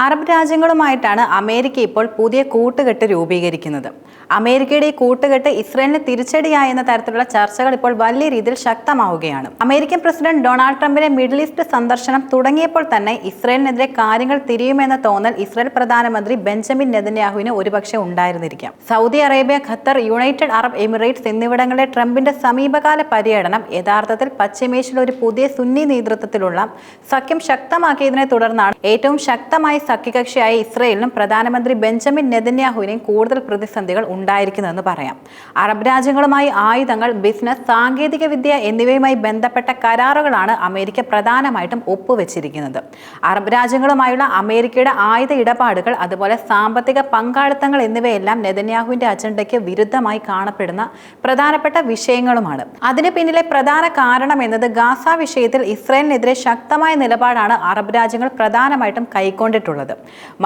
Arab രാജ്യങ്ങളുമായിട്ടാണ് America ഇപ്പോൾ പുതിയ കൂട്ടുകെട്ട് രൂപീകരിക്കുന്നത്. അമേരിക്കയുടെ ഈ കൂട്ടുകെട്ട് ഇസ്രയേലിന് തിരിച്ചടിയായെന്ന തരത്തിലുള്ള ചർച്ചകൾ ഇപ്പോൾ വലിയ രീതിയിൽ ശക്തമാവുകയാണ്. അമേരിക്കൻ പ്രസിഡന്റ് ഡൊണാൾഡ് ട്രംപിന്റെ മിഡിൽ ഈസ്റ്റ് സന്ദർശനം തുടങ്ങിയപ്പോൾ തന്നെ ഇസ്രയേലിനെതിരെ കാര്യങ്ങൾ തിരിയുമെന്ന തോന്നൽ ഇസ്രയേൽ പ്രധാനമന്ത്രി ബെഞ്ചമിൻ നെതന്യാഹുവിന് ഒരുപക്ഷെ ഉണ്ടായിരുന്നിരിക്കാം. Saudi Arabia Qatar United Arab Emirates എന്നിവിടങ്ങളിലെ ട്രംപിന്റെ സമീപകാല പര്യടനം യഥാർത്ഥത്തിൽ പശ്ചിമേഷ്യയിൽ ഒരു പുതിയ സുന്നി നേതൃത്വത്തിലുള്ള സഖ്യം ശക്തമാക്കിയതിനെ തുടർന്നാണ് ഏറ്റവും ശക്തമായ സഖ്യകക്ഷിയായ ഇസ്രയേലിനും പ്രധാനമന്ത്രി ബെഞ്ചമിൻ നെതന്യാഹുവിനെയും കൂടുതൽ പ്രതിസന്ധികൾ ഉണ്ടായിരിക്കുന്നതെന്ന് പറയാം. അറബ് രാജ്യങ്ങളുമായി ആയുധങ്ങൾ ബിസിനസ് സാങ്കേതിക വിദ്യ എന്നിവയുമായി ബന്ധപ്പെട്ട കരാറുകളാണ് അമേരിക്ക പ്രധാനമായിട്ടും ഒപ്പുവെച്ചിരിക്കുന്നത്. അറബ് രാജ്യങ്ങളുമായുള്ള അമേരിക്കയുടെ ആയുധ ഇടപാടുകൾ അതുപോലെ സാമ്പത്തിക പങ്കാളിത്തങ്ങൾ എന്നിവയെല്ലാം നെതന്യാഹുവിന്റെ അജണ്ടയ്ക്ക് വിരുദ്ധമായി കാണപ്പെടുന്ന പ്രധാനപ്പെട്ട വിഷയങ്ങളുമാണ്. അതിന് പിന്നിലെ പ്രധാന കാരണം എന്നത് ഗാസ വിഷയത്തിൽ ഇസ്രയേലിനെതിരെ ശക്തമായ നിലപാടാണ് അറബ് രാജ്യങ്ങൾ പ്രധാനമായിട്ടും കൈക്കൊണ്ടിട്ടുള്ളത്.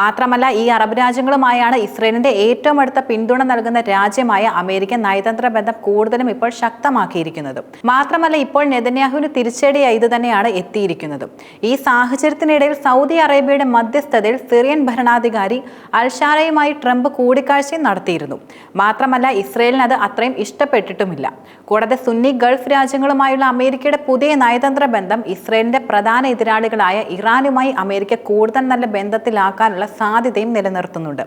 മാത്രമല്ല ഈ അറബ് രാജ്യങ്ങളുമായാണ് ഇസ്രയേലിന്റെ ഏറ്റവും അടുത്ത പിന്തുണ നൽകുന്ന രാജ്യമായ അമേരിക്കൻ നയതന്ത്ര ബന്ധം കൂടുതലും ഇപ്പോൾ ശക്തമാക്കിയിരിക്കുന്നത്. മാത്രമല്ല ഇപ്പോൾ നെതന്യാഹുവിന് തിരിച്ചടിയായി ഇത് തന്നെയാണ് എത്തിയിരിക്കുന്നത്. ഈ സാഹചര്യത്തിനിടയിൽ സൗദി അറേബ്യയുടെ മധ്യസ്ഥതയിൽ സിറിയൻ ഭരണാധികാരി അൽഷാറയുമായി ട്രംപ് കൂടിക്കാഴ്ചയും നടത്തിയിരുന്നു. മാത്രമല്ല ഇസ്രയേലിന് അത് അത്രയും ഇഷ്ടപ്പെട്ടിട്ടുമില്ല. കൂടാതെ സുന്നി ഗൾഫ് രാജ്യങ്ങളുമായുള്ള അമേരിക്കയുടെ പുതിയ നയതന്ത്ര ബന്ധം ഇസ്രയേലിന്റെ പ്രധാന എതിരാളികളായ ഇറാനുമായി അമേരിക്ക കൂടുതൽ നല്ല ബന്ധത്തിലാക്കാനുള്ള സാധ്യതയും നിലനിർത്തുന്നുണ്ട്.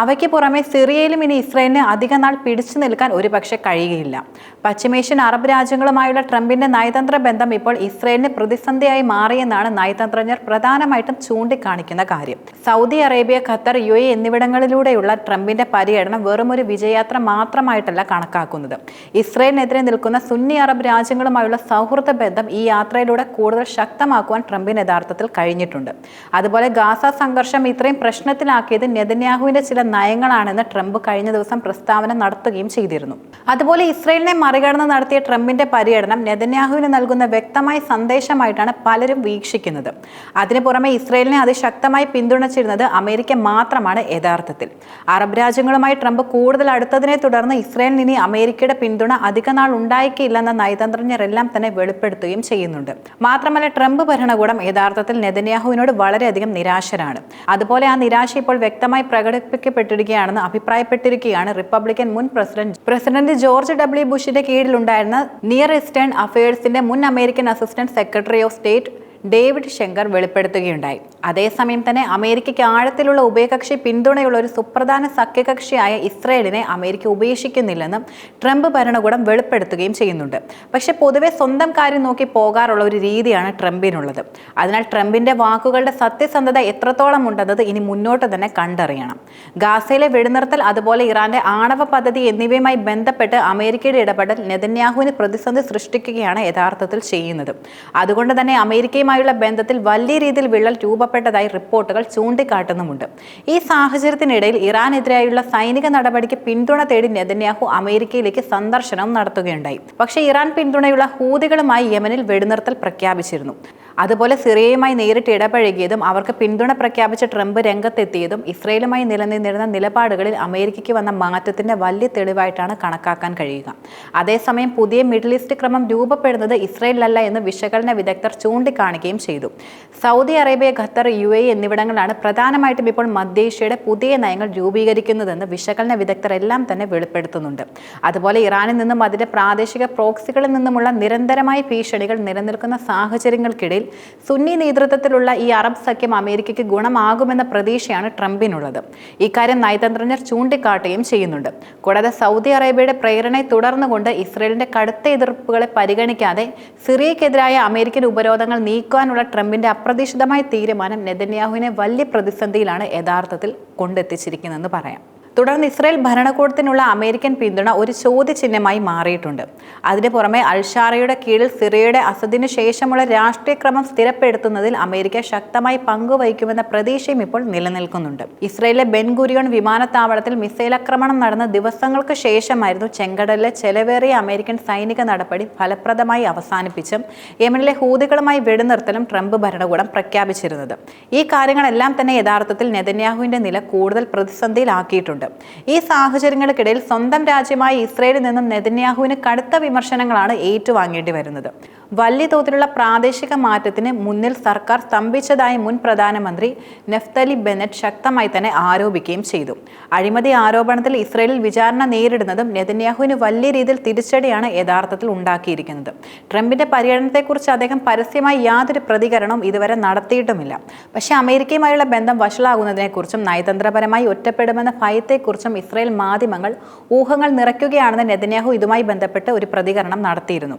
അവയ്ക്ക് പുറമെ സിറിയയിലും ഇനി ഇസ്രയേലിന് അധിക നാൾ പിടിച്ചു നിൽക്കാൻ ഒരുപക്ഷെ കഴിയുകയില്ല. പശ്ചിമേഷ്യൻ അറബ് രാജ്യങ്ങളുമായുള്ള ട്രംപിന്റെ നയതന്ത്ര ബന്ധം ഇപ്പോൾ ഇസ്രയേലിന് പ്രതിസന്ധിയായി മാറിയെന്നാണ് നയതന്ത്രജ്ഞർ പ്രധാനമായിട്ടും ചൂണ്ടിക്കാണിക്കുന്ന കാര്യം. Saudi Arabia Qatar U A എന്നിവിടങ്ങളിലൂടെയുള്ള ട്രംപിന്റെ പര്യടനം വെറുമൊരു വിജയയാത്ര മാത്രമായിട്ടല്ല കണക്കാക്കുന്നത്. ഇസ്രയേലിനെതിരെ നിൽക്കുന്ന സുന്നി അറബ് രാജ്യങ്ങളുമായുള്ള സൗഹൃദ ബന്ധം ഈ യാത്രയിലൂടെ കൂടുതൽ ശക്തമാക്കുവാൻ ട്രംപിന് യഥാർത്ഥത്തിൽ കഴിഞ്ഞിട്ടുണ്ട്. അതുപോലെ ഗാസ സംഘർഷം ഇത്രയും പ്രശ്നത്തിലാക്കിയത് നെതന്യാഹുവിന്റെ ചില നയങ്ങളാണെന്ന് ട്രംപ് കഴിഞ്ഞ ദിവസം പ്രസ്താവന നടത്തുകയും ചെയ്തിരുന്നു. അതുപോലെ ഇസ്രയേലിനെ മറികടന്ന് നടത്തിയ ട്രംപിന്റെ പര്യടനം നെതന്യാഹുവിന് നൽകുന്ന വ്യക്തമായ സന്ദേശമായിട്ടാണ് പലരും വീക്ഷിക്കുന്നത്. അതിനു പുറമെ ഇസ്രയേലിനെ അതിശക്തമായി പിന്തുണച്ചിരുന്നത് അമേരിക്ക മാത്രമാണ് യഥാർത്ഥത്തിൽ. അറബ് രാജ്യങ്ങളുമായി ട്രംപ് കൂടുതൽ അടുത്തതിനെ തുടർന്ന് ഇസ്രയേലിന് ഇനി അമേരിക്കയുടെ പിന്തുണ അധിക നാൾ ഉണ്ടായിക്കില്ലെന്ന നയതന്ത്രജ്ഞരെല്ലാം തന്നെ വെളിപ്പെടുത്തുകയും ചെയ്യുന്നുണ്ട്. മാത്രമല്ല ട്രംപ് ഭരണകൂടം യഥാർത്ഥത്തിൽ നെതന്യാഹുവിനോട് വളരെയധികം നിരാശരാണ്. അതുപോലെ ആ നിരാശ ഇപ്പോൾ വ്യക്തമായി പ്രകടിപ്പിക്കപ്പെട്ടിരിക്കുകയാണെന്ന് അഭിപ്രായപ്പെട്ടിരിക്കുകയാണ് റിപ്പബ്ലിക്കൻ മുൻ പ്രസിഡന്റ്. പ്രസിഡന്റ് ജോർജ് ഡബ്ല്യു ബുഷിന്റെ കീഴിലുണ്ടായിരുന്ന നിയർ ഈസ്റ്റേൺ അഫയേഴ്സിന്റെ മുൻ American assistant secretary of state David Schenker വെളിപ്പെടുത്തുകയുണ്ടായി. അതേസമയം തന്നെ അമേരിക്കയ്ക്ക് ആഴത്തിലുള്ള ഉഭയകക്ഷി പിന്തുണയുള്ള ഒരു സുപ്രധാന സഖ്യകക്ഷിയായ ഇസ്രയേലിനെ അമേരിക്ക ഉപേക്ഷിക്കുന്നില്ലെന്നും ട്രംപ് ഭരണകൂടം വെളിപ്പെടുത്തുകയും ചെയ്യുന്നുണ്ട്. പക്ഷെ പൊതുവെ സ്വന്തം കാര്യം നോക്കി പോകാറുള്ള ഒരു രീതിയാണ് ട്രംപിനുള്ളത്. അതിനാൽ ട്രംപിന്റെ വാക്കുകളുടെ സത്യസന്ധത എത്രത്തോളം ഉണ്ടെന്നത് ഇനി മുന്നോട്ട് തന്നെ കണ്ടറിയണം. ഗാസയിലെ വെടിനിർത്തൽ അതുപോലെ ഇറാന്റെ ആണവ പദ്ധതി എന്നിവയുമായി ബന്ധപ്പെട്ട് അമേരിക്കയുടെ ഇടപെടൽ നെതന്യാഹുവിന് പ്രതിസന്ധി സൃഷ്ടിക്കുകയാണ് യഥാർത്ഥത്തിൽ ചെയ്യുന്നത്. അതുകൊണ്ട് തന്നെ അമേരിക്കയുമായുള്ള ബന്ധത്തിൽ വലിയ രീതിയിൽ വിള്ളൽ രൂപപ്പെട്ടതായി റിപ്പോർട്ടുകൾ ചൂണ്ടിക്കാട്ടുന്നുമുണ്ട്. ഈ സാഹചര്യത്തിനിടയിൽ ഇറാനെതിരായുള്ള സൈനിക നടപടിക്ക് പിന്തുണ തേടി നെതന്യാഹു അമേരിക്കയിലേക്ക് സന്ദർശനം നടത്തുകയുണ്ടായി. പക്ഷേ ഇറാൻ പിന്തുണയുള്ള ഹൂതികളുമായി യമനിൽ വെടിനിർത്തൽ പ്രഖ്യാപിച്ചിരുന്നു. അതുപോലെ സിറിയയുമായി നേരിട്ട് ഇടപഴകിയതും അവർക്ക് പിന്തുണ പ്രഖ്യാപിച്ച ട്രംപ് രംഗത്തെത്തിയതും ഇസ്രയേലുമായി നിലനിന്നിരുന്ന നിലപാടുകളിൽ അമേരിക്കയ്ക്ക് വന്ന മാറ്റത്തിന്റെ വലിയ തെളിവായിട്ടാണ് കണക്കാക്കാൻ കഴിയുക. അതേസമയം പുതിയ മിഡിൽ ഈസ്റ്റ് ക്രമം രൂപപ്പെടുന്നത് ഇസ്രയേലിലല്ല എന്ന് വിശകലന വിദഗ്ധർ ചൂണ്ടിക്കാണിക്കുകയും ചെയ്തു. Saudi Arabia Qatar U A എന്നിവിടങ്ങളാണ് പ്രധാനമായിട്ടും ഇപ്പോൾ മധ്യേഷ്യയുടെ പുതിയ നയങ്ങൾ രൂപീകരിക്കുന്നതെന്ന് വിശകലന വിദഗ്ധർ എല്ലാം തന്നെ വെളിപ്പെടുത്തുന്നുണ്ട്. അതുപോലെ ഇറാനിൽ നിന്നും അതിന്റെ പ്രാദേശിക പ്രോക്സികളിൽ നിന്നുമുള്ള നിരന്തരമായ ഭീഷണികൾ നിലനിൽക്കുന്ന സാഹചര്യങ്ങൾക്കിടയിൽ സുന്നി നേതൃത്വത്തിലുള്ള ഈ അറബ് സഖ്യം അമേരിക്കയ്ക്ക് ഗുണമാകുമെന്ന പ്രതീക്ഷയാണ് ട്രംപിനുള്ളത്. ഇക്കാര്യം നയതന്ത്രജ്ഞർ ചൂണ്ടിക്കാട്ടുകയും ചെയ്യുന്നുണ്ട്. കൂടാതെ സൗദി അറേബ്യയുടെ പ്രേരണയെ തുടർന്നുകൊണ്ട് ഇസ്രയേലിന്റെ കടുത്ത എതിർപ്പുകളെ പരിഗണിക്കാതെ സിറിയക്കെതിരായ അമേരിക്കൻ ഉപരോധങ്ങൾ നീക്കുവാനുള്ള ട്രംപിന്റെ അപ്രതീക്ഷിതമായ തീരുമാനം നെതന്യാഹുവിനെ വലിയ പ്രതിസന്ധിയിലാണ് യഥാർത്ഥത്തിൽ കൊണ്ടെത്തിച്ചിരിക്കുന്നതെന്ന് പറയാം. തുടർന്ന് ഇസ്രായേൽ ഭരണകൂടത്തിനുള്ള അമേരിക്കൻ പിന്തുണ ഒരു ചോദ്യചിഹ്നമായി മാറിയിട്ടുണ്ട്. അതിനു പുറമെ അൽഷാറയുടെ കീഴിൽ സിറിയയുടെ അസദിനു ശേഷമുള്ള രാഷ്ട്രീയ ക്രമം സ്ഥിരപ്പെടുത്തുന്നതിൽ അമേരിക്ക ശക്തമായി പങ്കുവഹിക്കുമെന്ന പ്രതീക്ഷയും ഇപ്പോൾ നിലനിൽക്കുന്നുണ്ട്. ഇസ്രായേലിലെ ബെൻഗുരിയോൺ വിമാനത്താവളത്തിൽ മിസൈൽ ആക്രമണം നടന്ന ദിവസങ്ങൾക്ക് ശേഷമായിരുന്നു ചെങ്കടലിലെ ചെലവേറിയ അമേരിക്കൻ സൈനിക നടപടി ഫലപ്രദമായി അവസാനിപ്പിച്ചും യമനിലെ ഹൂതികളുമായി വെടിനിർത്തലും ട്രംപ് ഭരണകൂടം പ്രഖ്യാപിച്ചിരുന്നത്. ഈ കാര്യങ്ങളെല്ലാം തന്നെ യഥാർത്ഥത്തിൽ നെതന്യാഹുവിന്റെ നില കൂടുതൽ പ്രതിസന്ധിയിലാക്കിയിട്ടുണ്ട്. ഈ സാഹചര്യങ്ങൾക്കിടയിൽ സ്വന്തം രാജ്യമായ ഇസ്രയേലിൽ നിന്നും നെതന്യാഹുവിന് കടുത്ത വിമർശനങ്ങളാണ് ഏറ്റുവാങ്ങേണ്ടി വരുന്നത്. വലിയ തോതിലുള്ള പ്രാദേശിക മാറ്റത്തിന് മുന്നിൽ സർക്കാർ സ്തംഭിച്ചതായി മുൻ പ്രധാനമന്ത്രി നെഫ്തലി ബെനറ്റ് ശക്തമായി തന്നെ ആരോപിക്കുകയും ചെയ്തു. അഴിമതി ആരോപണത്തിൽ ഇസ്രയേലിൽ വിചാരണ നേരിടുന്നതും നെതന്യാഹുവിന് വലിയ രീതിയിൽ തിരിച്ചടിയാണ് യഥാർത്ഥത്തിൽ ഉണ്ടാക്കിയിരിക്കുന്നത്. ട്രംപിന്റെ പര്യടനത്തെക്കുറിച്ച് അദ്ദേഹം പരസ്യമായി യാതൊരു പ്രതികരണവും ഇതുവരെ നടത്തിയിട്ടുമില്ല. പക്ഷേ അമേരിക്കയുമായുള്ള ബന്ധം വഷളാകുന്നതിനെക്കുറിച്ചും നയതന്ത്രപരമായി ഒറ്റപ്പെടുമെന്ന ഭയത്തെക്കുറിച്ചും ഇസ്രയേൽ മാധ്യമങ്ങൾ ഊഹങ്ങൾ നിറയ്ക്കുകയാണെന്ന് നെതന്യാഹു ഇതുമായി ബന്ധപ്പെട്ട് ഒരു പ്രതികരണം നടത്തിയിരുന്നു.